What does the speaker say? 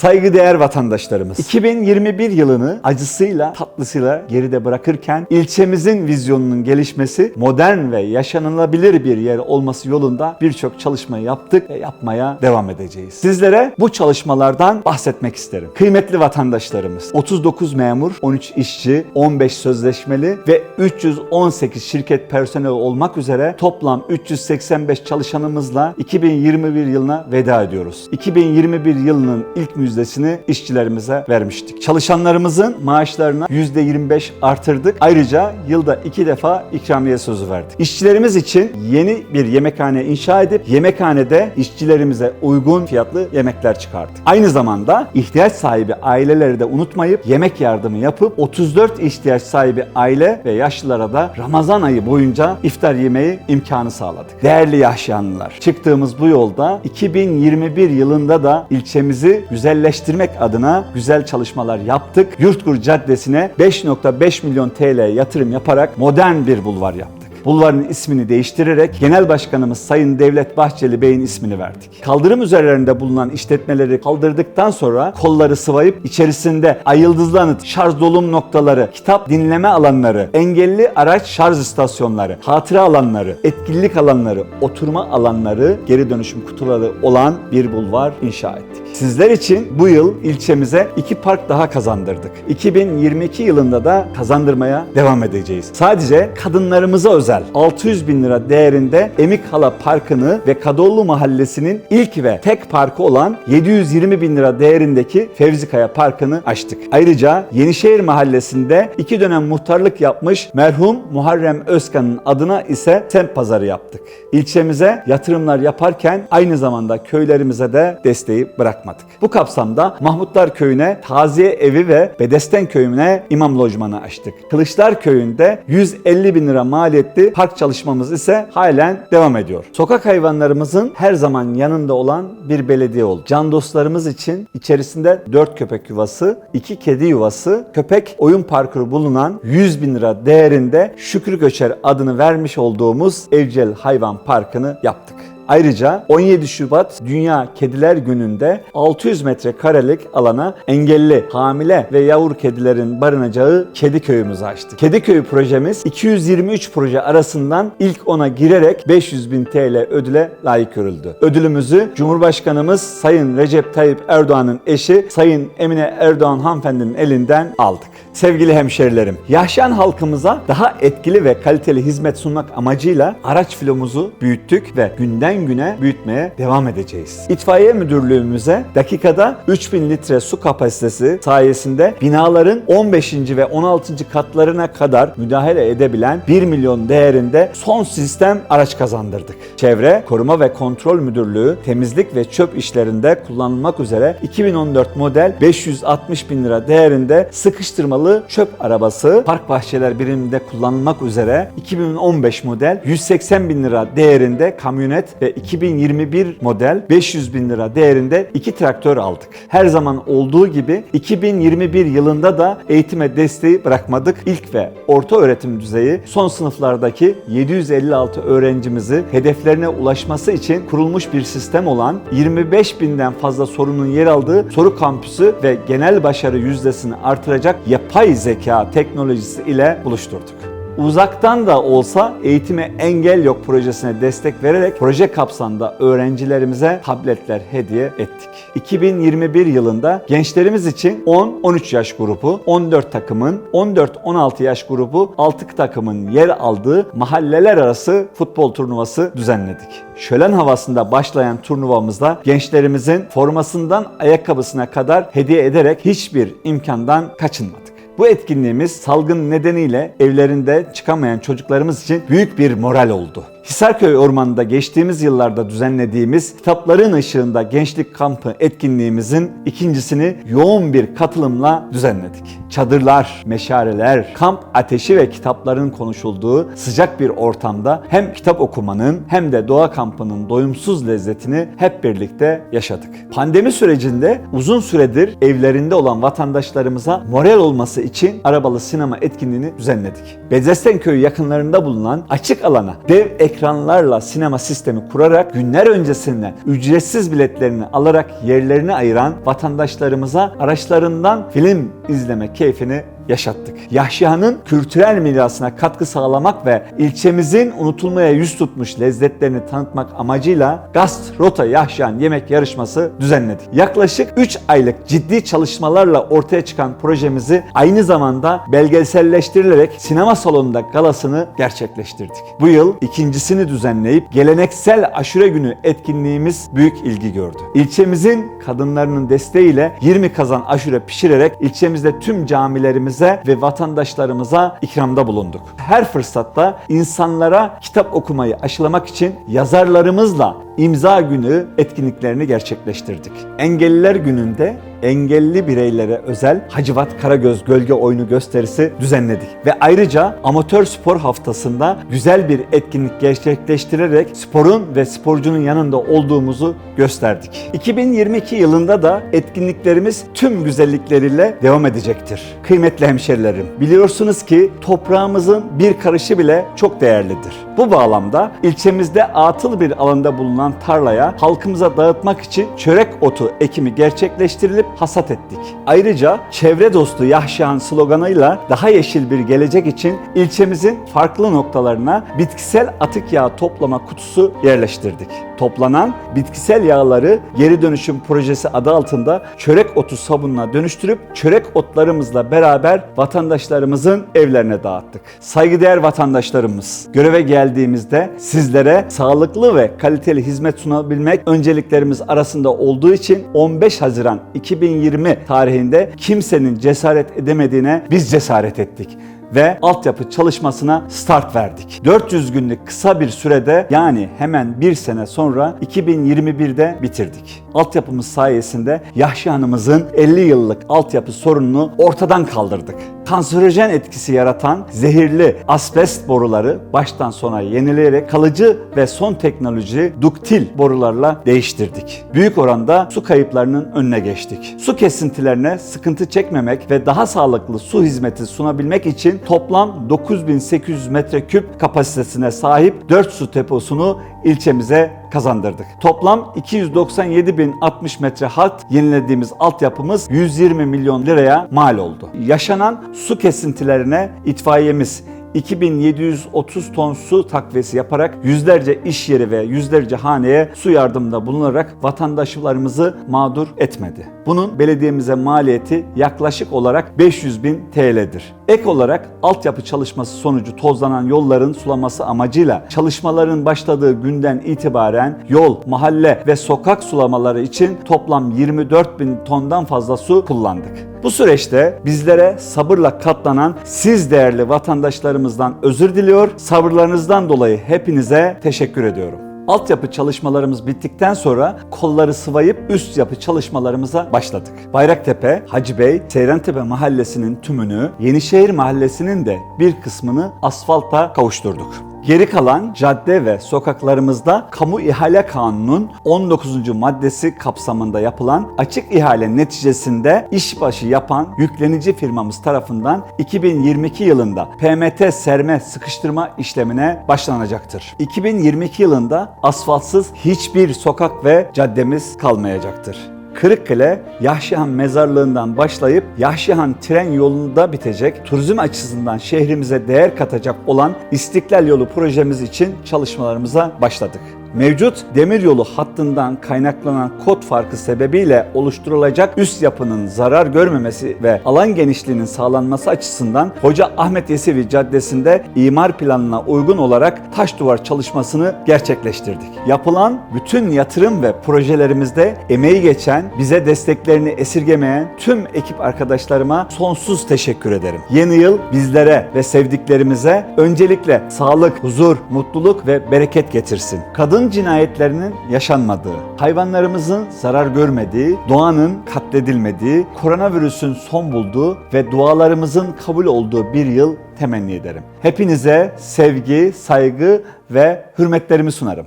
Saygıdeğer vatandaşlarımız, 2021 yılını acısıyla tatlısıyla geride bırakırken ilçemizin vizyonunun gelişmesi, modern ve yaşanılabilir bir yer olması yolunda birçok çalışma yaptık ve yapmaya devam edeceğiz. Sizlere bu çalışmalardan bahsetmek isterim. Kıymetli vatandaşlarımız, 39 memur, 13 işçi, 15 sözleşmeli ve 318 şirket personeli olmak üzere toplam 385 çalışanımızla 2021 yılına veda ediyoruz. 2021 yılının ilk müjdesini işçilerimize vermiştik. Çalışanlarımızın maaşlarına %25 artırdık. Ayrıca yılda iki defa ikramiye sözü verdik. İşçilerimiz için yeni bir yemekhane inşa edip yemekhanede işçilerimize uygun fiyatlı yemekler çıkardık. Aynı zamanda ihtiyaç sahibi aileleri de unutmayıp yemek yardımı yapıp 34 ihtiyaç sahibi aile ve yaşlılara da Ramazan ayı boyunca iftar yemeği imkanı sağladık. Değerli yaşayanlar, çıktığımız bu yolda 2021 yılında da ilçemizi güzelleştirmek adına güzel çalışmalar yaptık. Yurtgur Caddesi'ne 5.5 milyon TL yatırım yaparak modern bir bulvar yaptık. Bulvarın ismini değiştirerek Genel Başkanımız Sayın Devlet Bahçeli Bey'in ismini verdik. Kaldırım üzerlerinde bulunan işletmeleri kaldırdıktan sonra kolları sıvayıp içerisinde ayıldızlı anıt, şarj dolum noktaları, kitap dinleme alanları, engelli araç şarj istasyonları, hatıra alanları, etkinlik alanları, oturma alanları, geri dönüşüm kutuları olan bir bulvar inşa ettik. Sizler için bu yıl ilçemize iki park daha kazandırdık. 2022 yılında da kazandırmaya devam edeceğiz. Sadece kadınlarımıza özel 600 bin lira değerinde Emik Hala Parkı'nı ve Kadıoğlu Mahallesi'nin ilk ve tek parkı olan 720 bin lira değerindeki Fevzikaya Parkı'nı açtık. Ayrıca Yenişehir Mahallesi'nde iki dönem muhtarlık yapmış merhum Muharrem Özkan'ın adına ise semt pazarı yaptık. İlçemize yatırımlar yaparken aynı zamanda köylerimize de desteği bırakmadık. Bu kapsamda Mahmutlar Köyü'ne taziye evi ve Bedesten Köyü'ne imam lojmanı açtık. Kılıçlar Köyü'nde 150 bin lira maliyetli park çalışmamız ise halen devam ediyor. Sokak hayvanlarımızın her zaman yanında olan bir belediye oldu. Can dostlarımız için içerisinde 4 köpek yuvası, 2 kedi yuvası, köpek oyun parkuru bulunan 100 bin lira değerinde Şükrü Göçer adını vermiş olduğumuz evcil hayvan parkını yaptık. Ayrıca 17 Şubat Dünya Kediler Günü'nde 600 metrekarelik alana engelli, hamile ve yavru kedilerin barınacağı kedi köyümüzü açtık. Kedi köyü projemiz 223 proje arasından ilk 10'a girerek 500 bin TL ödüle layık görüldü. Ödülümüzü Cumhurbaşkanımız Sayın Recep Tayyip Erdoğan'ın eşi Sayın Emine Erdoğan hanımefendinin elinden aldık. Sevgili hemşerilerim, yaşayan halkımıza daha etkili ve kaliteli hizmet sunmak amacıyla araç filomuzu büyüttük ve günden güne büyütmeye devam edeceğiz. İtfaiye müdürlüğümüze dakikada 3000 litre su kapasitesi sayesinde binaların 15. ve 16. katlarına kadar müdahale edebilen 1 milyon değerinde son sistem araç kazandırdık. Çevre, Koruma ve Kontrol Müdürlüğü temizlik ve çöp işlerinde kullanılmak üzere 2014 model 560 bin lira değerinde sıkıştırmalı çöp arabası park bahçeler biriminde kullanılmak üzere 2015 model 180 bin lira değerinde kamyonet ve 2021 model 500 bin lira değerinde iki traktör aldık. Her zaman olduğu gibi 2021 yılında da eğitime desteği bırakmadık. İlk ve orta öğretim düzeyi son sınıflardaki 756 öğrencimizi hedeflerine ulaşması için kurulmuş bir sistem olan 25 binden fazla sorunun yer aldığı soru kampüsü ve genel başarı yüzdesini artıracak yapay zeka teknolojisi ile buluşturduk. Uzaktan da olsa eğitime engel yok projesine destek vererek proje kapsamında öğrencilerimize tabletler hediye ettik. 2021 yılında gençlerimiz için 10-13 yaş grubu, 14 takımın, 14-16 yaş grubu 6 takımın yer aldığı mahalleler arası futbol turnuvası düzenledik. Şölen havasında başlayan turnuvamızda gençlerimizin formasından ayakkabısına kadar hediye ederek hiçbir imkandan kaçınmadık. Bu etkinliğimiz salgın nedeniyle evlerinde çıkamayan çocuklarımız için büyük bir moral oldu. Hisarköy Ormanı'nda geçtiğimiz yıllarda düzenlediğimiz Kitapların Işığında Gençlik Kampı etkinliğimizin ikincisini yoğun bir katılımla düzenledik. çadırlar, meşareler, kamp ateşi ve kitapların konuşulduğu sıcak bir ortamda hem kitap okumanın hem de doğa kampının doyumsuz lezzetini hep birlikte yaşadık. Pandemi sürecinde uzun süredir evlerinde olan vatandaşlarımıza moral olması için arabalı sinema etkinliğini düzenledik. Bedestenköy yakınlarında bulunan açık alana dev ekranlarla sinema sistemi kurarak günler öncesinden ücretsiz biletlerini alarak yerlerini ayıran vatandaşlarımıza araçlarından film izleme keyfini yaşattık. Yahşihan'ın kültürel mirasına katkı sağlamak ve ilçemizin unutulmaya yüz tutmuş lezzetlerini tanıtmak amacıyla Gast Rota Yahşihan yemek yarışması düzenledik. Yaklaşık 3 aylık ciddi çalışmalarla ortaya çıkan projemizi aynı zamanda belgeselleştirilerek sinema salonunda galasını gerçekleştirdik. Bu yıl ikincisini düzenleyip geleneksel aşure günü etkinliğimiz büyük ilgi gördü. İlçemizin kadınlarının desteğiyle 20 kazan aşure pişirerek ilçemizde tüm camilerimiz ve vatandaşlarımıza ikramda bulunduk. Her fırsatta insanlara kitap okumayı aşılamak için yazarlarımızla imza günü etkinliklerini gerçekleştirdik. Engelliler gününde engelli bireylere özel Hacivat Karagöz gölge oyunu gösterisi düzenledik. Ve ayrıca amatör spor haftasında güzel bir etkinlik gerçekleştirerek sporun ve sporcunun yanında olduğumuzu gösterdik. 2022 yılında da etkinliklerimiz tüm güzellikleriyle devam edecektir. Kıymetli hemşerilerim, biliyorsunuz ki toprağımızın bir karışı bile çok değerlidir. Bu bağlamda ilçemizde atıl bir alanda bulunan tarlaya halkımıza dağıtmak için çörek otu ekimi gerçekleştirilip hasat ettik. Ayrıca çevre dostu Yahşihan sloganıyla daha yeşil bir gelecek için ilçemizin farklı noktalarına bitkisel atık yağı toplama kutusu yerleştirdik. Toplanan bitkisel yağları geri dönüşüm projesi adı altında çörek otu sabununa dönüştürüp çörek otlarımızla beraber vatandaşlarımızın evlerine dağıttık. Saygıdeğer vatandaşlarımız, göreve geldiğimizde sizlere sağlıklı ve kaliteli hizmet sunabilmek önceliklerimiz arasında olduğu için 15 Haziran 2020 tarihinde kimsenin cesaret edemediğine biz cesaret ettik ve altyapı çalışmasına start verdik. 400 günlük kısa bir sürede yani hemen bir sene sonra 2021'de bitirdik. Altyapımız sayesinde Yahşi Hanım'ızın 50 yıllık altyapı sorununu ortadan kaldırdık. Kanserojen etkisi yaratan zehirli asbest boruları baştan sona yenileyerek kalıcı ve son teknoloji duktil borularla değiştirdik. Büyük oranda su kayıplarının önüne geçtik. Su kesintilerine sıkıntı çekmemek ve daha sağlıklı su hizmeti sunabilmek için toplam 9800 metreküp kapasitesine sahip 4 su deposunu ilçemize kazandırdık. Toplam 297.060 metre hat yenilediğimiz altyapımız 120 milyon liraya mal oldu. Yaşanan su kesintilerine itfaiyemiz 2730 ton su takviyesi yaparak yüzlerce iş yeri ve yüzlerce haneye su yardımında bulunarak vatandaşlarımızı mağdur etmedi. Bunun belediyemize maliyeti yaklaşık olarak 500 bin TL'dir. Ek olarak altyapı çalışması sonucu tozlanan yolların sulaması amacıyla çalışmaların başladığı günden itibaren yol, mahalle ve sokak sulamaları için toplam 24 bin tondan fazla su kullandık. Bu süreçte bizlere sabırla katlanan siz değerli vatandaşlarımızdan özür diliyor, sabırlarınızdan dolayı hepinize teşekkür ediyorum. Altyapı çalışmalarımız bittikten sonra kolları sıvayıp üst yapı çalışmalarımıza başladık. Bayraktepe, Hacı Bey, Seyrantepe mahallesinin tümünü, Yenişehir mahallesinin de bir kısmını asfalta kavuşturduk. Geri kalan cadde ve sokaklarımızda Kamu İhale Kanunu'nun 19. maddesi kapsamında yapılan açık ihale neticesinde işbaşı yapan yüklenici firmamız tarafından 2022 yılında PMT serme sıkıştırma işlemine başlanacaktır. 2022 yılında asfaltsız hiçbir sokak ve caddemiz kalmayacaktır. Kırıkkale, Yahşihan mezarlığından başlayıp Yahşihan tren yolunda bitecek, turizm açısından şehrimize değer katacak olan İstiklal Yolu projemiz için çalışmalarımıza başladık. Mevcut demiryolu hattından kaynaklanan kod farkı sebebiyle oluşturulacak üst yapının zarar görmemesi ve alan genişliğinin sağlanması açısından Hoca Ahmet Yesevi Caddesi'nde imar planına uygun olarak taş duvar çalışmasını gerçekleştirdik. Yapılan bütün yatırım ve projelerimizde emeği geçen, bize desteklerini esirgemeyen tüm ekip arkadaşlarıma sonsuz teşekkür ederim. Yeni yıl bizlere ve sevdiklerimize öncelikle sağlık, huzur, mutluluk ve bereket getirsin. Kadın kadın cinayetlerinin yaşanmadığı, hayvanlarımızın zarar görmediği, doğanın katledilmediği, koronavirüsün son bulduğu ve dualarımızın kabul olduğu bir yıl temenni ederim. Hepinize sevgi, saygı ve hürmetlerimi sunarım.